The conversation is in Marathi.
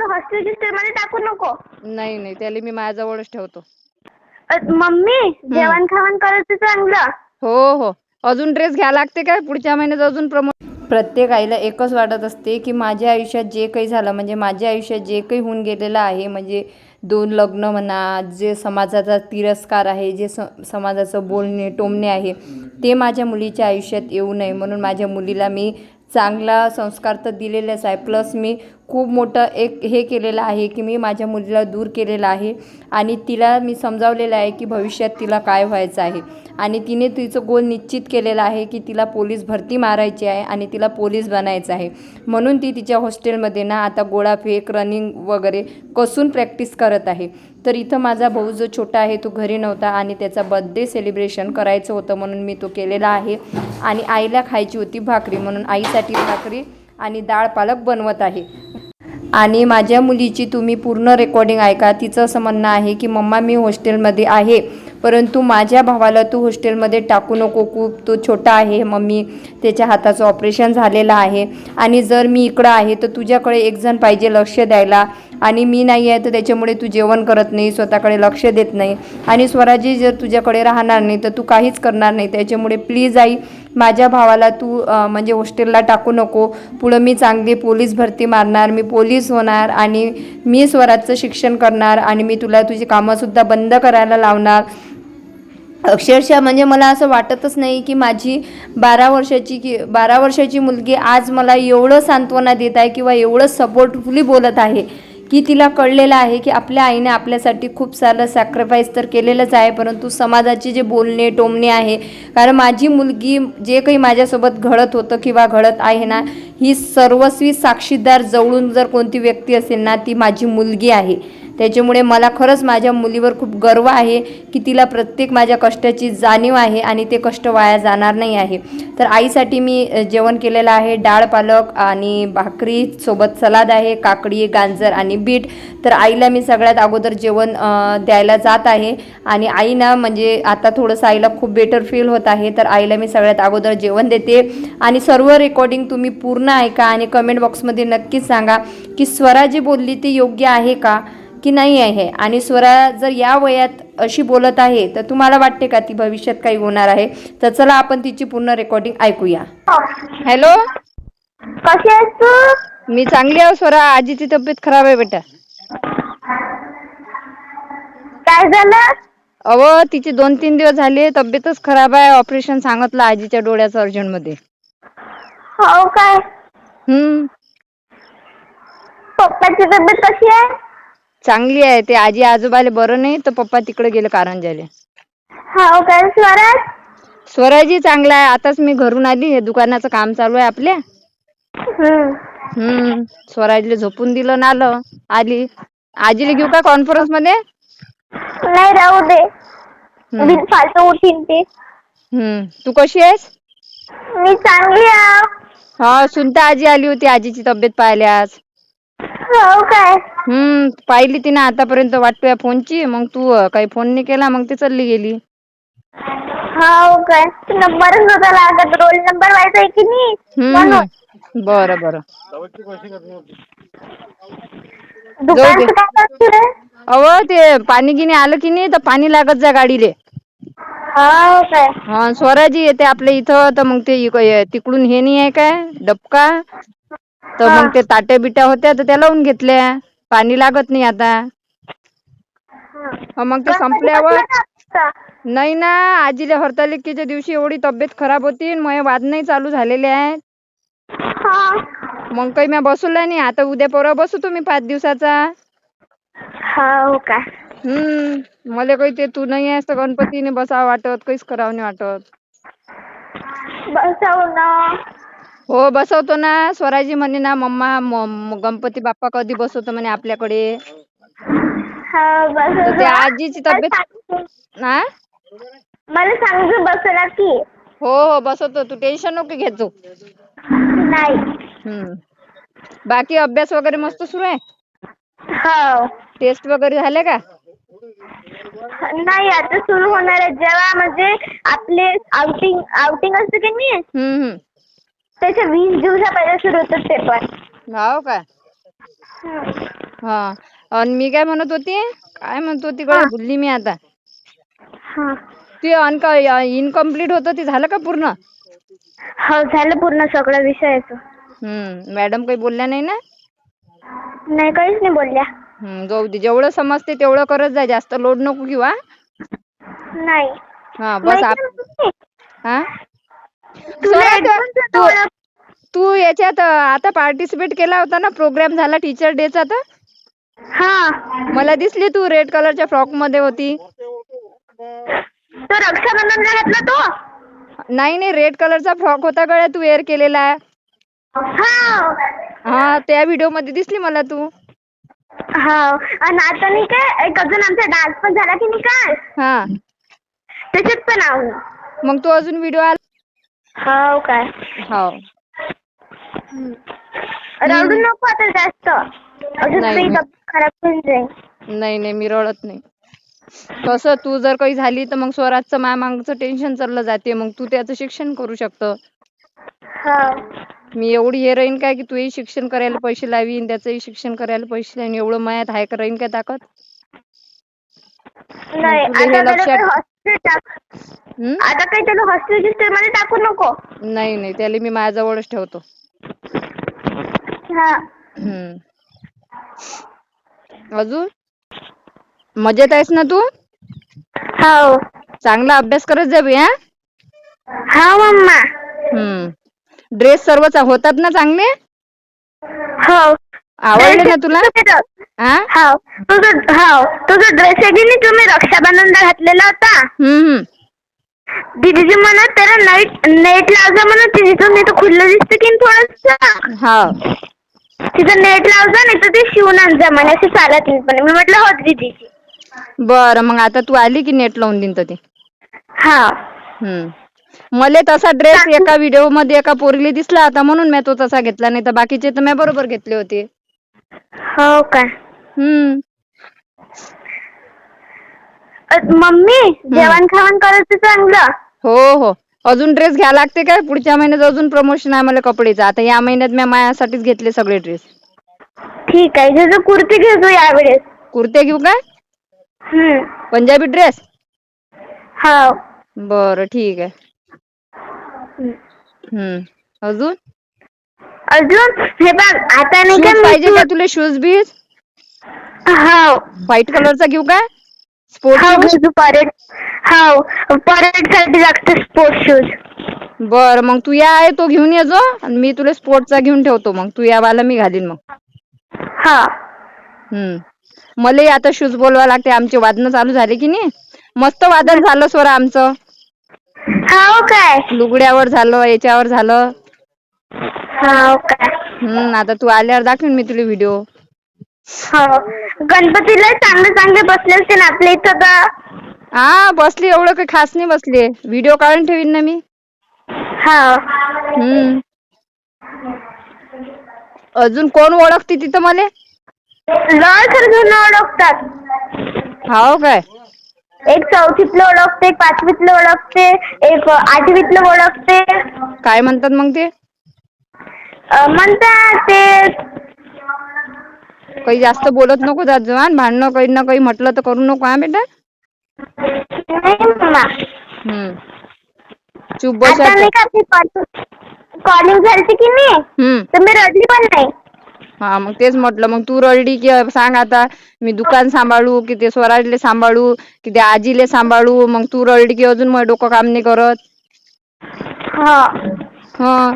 त्याला हॉस्टेल गिस्टेल मध्ये टाकू नको. नाही नाही त्याला मी माझ्याजवळच ठेवतो. अ, मम्मी जेवण खावण करायचं चांगलं. हो हो. अजून ड्रेस घ्या लागते काय? पुढच्या महिन्यात अजून प्रमो प्रत्येक आईला एकच वाटत असते की माझ्या आयुष्यात जे काही झालं म्हणजे माझ्या आयुष्यात जे काही होऊन गेलेलं आहे म्हणजे दोन लग्न म्हणा जे समाजाचा तिरस्कार आहे जे स समाजाचं बोलणे टोमणे आहे ते माझ्या मुलीच्या आयुष्यात येऊ नये. म्हणून माझ्या मुलीला मी चांगला संस्कार तर दिलेलेच आहे. प्लस मी खूप मोठं एक हे केलेलं आहे की मी माझ्या मुलीला दूर केलेलं आहे आणि तिला मी समजावलेलं आहे की भविष्यात तिला काय व्हायचं आहे. आणि तिने तिचं गोल निश्चित केलेलं आहे की तिला पोलीस भरती मारायची आहे आणि तिला पोलीस बनायचं आहे. म्हणून ती तिच्या हॉस्टेलमध्ये ना आता गोळाफेक रनिंग वगैरे कसून प्रॅक्टिस करत आहे. तर इथं माझा भाऊ जो छोटा आहे तो घरी नव्हता आणि त्याचा बड्डे सेलिब्रेशन करायचं होतं म्हणून मी तो केलेला आहे. आणि आईला खायची होती भाकरी म्हणून आईसाठी भाकरी आणि डाळ पालक बनवत आहे. आणि माझ्या मुलीची तुम्ही पूर्ण रेकॉर्डिंग ऐका. तिचं असं म्हणणं आहे की मम्मा मी हॉस्टेलमध्ये आहे परंतु माझ्या भावाला तू हॉस्टेलमध्ये टाकू नको. खूप तो छोटा आहे मम्मी. त्याच्या हाताचं ऑपरेशन झालेलं आहे. आणि जर मी इकडं आहे तर तुझ्याकडे एक जण पाहिजे लक्ष द्यायला. आणि मी नाही आहे तर त्याच्यामुळे तू जेवण करत नाही स्वतःकडे लक्ष देत नाही. आणि स्वराजी जर तुझ्याकडे राहणार नाही तर तू काहीच करणार नाही. त्याच्यामुळे प्लीज आई माझ्या भावाला तू म्हणजे हॉस्टेलला टाकू नको. पुढं मी चांगली पोलीस भरती मारणार मी पोलीस होणार आणि मी स्वराजचं शिक्षण करणार आणि मी तुला तुझी कामंसुद्धा बंद करायला लावणार. अक्षरशः म्हणजे मला असं वाटतच नाही की माझी बारा वर्षाची की बारा वर्षाची मुलगी आज मला एवढं सांत्वना देत आहे किंवा एवढं सपोर्टफुली बोलत आहे. की तिला कळलेलं आहे की आपल्या आईने आपल्यासाठी खूप सारं सॅक्रिफाईस तर केलेलंच आहे परंतु समाजाचे जे बोलणे टोमणे आहे कारण माझी मुलगी जे काही माझ्यासोबत घडत होतं किंवा घडत आहे ना ही सर्वस्वी साक्षीदार जवळून जर कोणती व्यक्ती असेल ना ती माझी मुलगी आहे. त्याच्यामुळे मला खरंच माझ्या मुलीवर खूप गर्व आहे की तिला प्रत्येक माझ्या कष्टाची जाणीव आहे आणि ते कष्ट वाया जाणार नाही आहे. तर आईसाठी मी जेवण केलेलं आहे डाळ पालक आणि भाकरी सोबत सलाद आहे काकडी गाजर आणि बीट. तर आईला मी सगळ्यात अगोदर जेवण द्यायला जात आहे आणि आई ना म्हणजे आता थोडंसं आईला खूप बेटर फील होत आहे. तर आईला मी सगळ्यात अगोदर जेवण देते. आणि सर्व रेकॉर्डिंग तुम्ही पूर्ण ऐका आणि कमेंट बॉक्समध्ये नक्कीच सांगा की स्वरा जी बोलली ती योग्य आहे का? की नाही आहे. आणि स्वरा जर या वयात अशी बोलत आहे तर तुम्हाला वाटते का ती भविष्यात काही होणार आहे? तर चला आपण तिची पूर्ण रेकॉर्डिंग ऐकूया. हॅलो कशी आहेस तू? मी चांगली आहे स्वरा. आजीची तब्येत खराब आहे बेटा. काय झालं? अव तिचे दोन तीन दिवस झाले. तब्येतच खराब आहे. ऑपरेशन सांगितलं आजीच्या डोळ्याचं अर्जंटमध्ये हो काय? हम्म. पप्पाची तब्येत कशी आहे? चांगली आहे. ते आजी आजोबाले बरं नाही तर पप्पा तिकडे गेले कारंजाले हो काय स्वराज? स्वराजी चांगला आहे. आताच मी घरून आली. हे दुकानाचं काम चालू आहे आपल्या. हम्म. हम्म. स्वराजले झोपून दिलं ना आलं. आली. आजीला घेऊ का कॉन्फरन्समध्ये? नाही राहू दे. हम्म. बिन फालतू उठीन ते. हम्म. तू कशी आहेस? मी चांगली आहे. हा सुनता आजी आली होती. आजीची तब्येत पाहिल्या आज. हो काय? हम्म पाहिली तिने आतापर्यंत वाटतोय फोनची मग तू अं, काही फोन नाही केला मग ती चालली गेली. हो काय? नंबरच होता लागत रोल नंबर व्हायचा आहे की नाही? हम्म म्हणून. हम्म. बरं. बरं दुकानचं काय करतो रे? अव ते पाणी गिनी आलं की नाही तर पाणी लागत जा गाडीले. हो काय? हा स्वराजी येते आपल्या इथं तर मग ते इक- तिकडून हे नाही आहे काय? डबका? तर. मग ते ताट्या बिट्या होत्या तर त्या लावून घेतल्या. पाणी लागत नाही आता. हा, मग ते संपल्यावर नाही ना आजीला हरतालिकेच्या दिवशी एवढी तब्येत खराब होती आणि माझे वाद नाही चालू झालेले आहेत. हा. मग काही मी बसवला नाही. आता उद्या परवा बसू तुम्ही पाच दिवसाचा. हो काय हम्म. मला काही ते तू नाही आहेस तर गणपतीने बसावं वाटत काहीच करावं नाही वाटत. बसव ना. हो बसवतो ना. स्वराजी म्हणे ना मम्मा म- म- गणपती बाप्पा कधी बसवतो? म्हणे आपल्याकडे. हा तर ते आजीची तब्येत हा मला सांगतो बसला की? हो हो बसवतो. तू टेन्शन नको घेतो नाही. हम्म. बाकी अभ्यास वगैरे मस्त सुरू आहे? हो. टेस्ट वगैरे झाले का? नाही आता सुरू होणार आहे. जेव्हा म्हणजे आपले आउटिंग आउटिंग असते की नाही? हम्म हम्म. त्याच्या वीस दिवसा पहिले सुरू होतात पेपर. हो का हम्म. हा. आणि मी काय म्हणत होती? काय म्हणत होती गड्या भुलली मी आता. हा. ते अनक इनकम्प्लीट होतं ते झालं का पूर्ण? हो झालं पूर्ण सगळं विषयाचं. हम्म. मॅडम काही बोलल्या नाही ना? नाही काहीच नाही बोलल्या. हम्म. जाऊ दे. जेवढं समजते तेवढं करत जा. जास्त लोड नको घेऊ हा. नाही. हा बस माहिती आप. हा? तू याच्यात आता पार्टिसिपेट केला होता ना प्रोग्राम झाला टीचर डेचा तर? हा. मला दिसली तू रेड कलरच्या फ्रॉकमध्ये होती. तो घातला तो? नाही नाही रेड कलरचा फ्रॉक होता गड्या तू वेअर केलेला हा. हा त्या व्हिडिओमध्ये दिसली मला तू. हा. आणि आता नाही काय एक अजून आमचा डान्स पण झाला की नाही काय? हा. त्याच्यात पण आहो. मग तू अजून व्हिडिओ आला हो काय? हो रडू नको आता जास्त. अजून नाही, तुझी मी- तब्येत खराब होऊन जाईल. नाही नाही मी रडत नाही. कसं तू जर काही झाली तर मग स्वराजचं मामांगचं टेन्शन चाललं जाते. मग तू त्याचं शिक्षण करू शकतं. हो मी एवढी हे राहीन काय की तूही शिक्षण करायला पैसे लावीन त्याचंही शिक्षण करायला पैसे लावीन एवढं मयात आहे का राहीन काय ताकद? नाही तुला हे आता लक्षात- टाक हम्म? आता काही त्याला हॉस्टेल मध्ये टाकू नको. नाही नाही त्याला मी माझ्याजवळच ठेवतो. हा. हम्म. अजून? मजेत आहेस ना तू? हो. चांगला अभ्यास करत जा बे हा? हा मम्मा. हम्म. ड्रेस सर्व चा- होतात ना चांगले? हो. आवडले ना तुला? हा हो. तुझं हो. तुझा ड्रेस आहे की नाही? तुम्ही रक्षाबंधनला घातलेला होता. हम्म हम्म. दीदीजी म्हणत त्याला नेट नेट लावजा म्हणत तिथून नाही तर खुल्लं दिसतं की थोडस. हा. तिथं नेट लावजा नाही तर ते शिवून आण जा म्हणे असे चालत नाही पण मी म्हटलं हो दीदीजी. बरं मग आता तू आली की नेट लावून देईन तर ते? हा. हम्म. मले तसा ड्रेस एका व्हिडिओमध्ये एका पोरीला दिसला होता म्हणून मी तो तसा घेतला नाही तर बाकीचे तर मी बरोबर घेतले होते. हो काय हम्म. अ, मम्मी जेवण खावण करायचं चांगलं? हो हो. अजून ड्रेस घ्या लागते काय? पुढच्या महिन्यात अजून प्रमोशन आहे मला कपडेचं आता या महिन्यात मी माझ्यासाठीच घेतले सगळे ड्रेस ठीक आहे. तुझं कुर्ती घेतो यावेळेस. कुर्ते घेऊ काय? हम्म. पंजाबी ड्रेस हो बरं ठीक आहे. हम्म. हम्म. अजून? अजून? हे बघ आता नाही का शूज मी पाहिजे का तुला शूज बीज हो व्हाईट कलरचा घेऊ काय? हो स्पोर्ट्स घेतो परेड हो परेडसाठी लागतं स्पोर्ट्स शूज बर मग तू या आहे तो घेऊन ये जो आणि मी तुला स्पोर्टचा घेऊन ठेवतो मग. तू या वाला मी घालीन मग. हा. हम्म. मलाही आता शूज बोलवा लागते आमचे वादनं चालू झाले की नाही? मस्त वादन झालं स्वरा आमचं. हो काय? लुगड्यावर झालं याच्यावर झालं. हो काय? हम्म आता तू आल्यावर दाखवीन मी तुला व्हिडिओ हो. गणपतीला चांगले चांगले बसले असते ना आपल्या इथं तर. हा बसली एवढं काही खास नाही बसली. व्हिडिओ काढून ठेवीन ना मी. हो. हम्म. अजून कोण ओळखते तिथं मला? खरं जण ओळखतात. हाव काय? एक चौथीतलं ओळखते एक पाचवीतलं ओळखते एक आठवीतलं ओळखते. काय म्हणतात मग ते? अं, म्हणतात ते काही जास्त बोलत नको जात जवान भांडणं काही ना काही म्हटलं तर करू नको हा बेटा? हम्म. चुप आता का आपली कॉलिंग की नाही? हम्म. तर मी रडली पण नाही. हा मग तेच म्हटलं मग तू रडली की सांग आता. मी दुकान सांभाळू की ते स्वराजले सांभाळू की ते आजीले सांभाळू मग तू रडली की अजून मग डोकं काम नाही करत. हा. हा.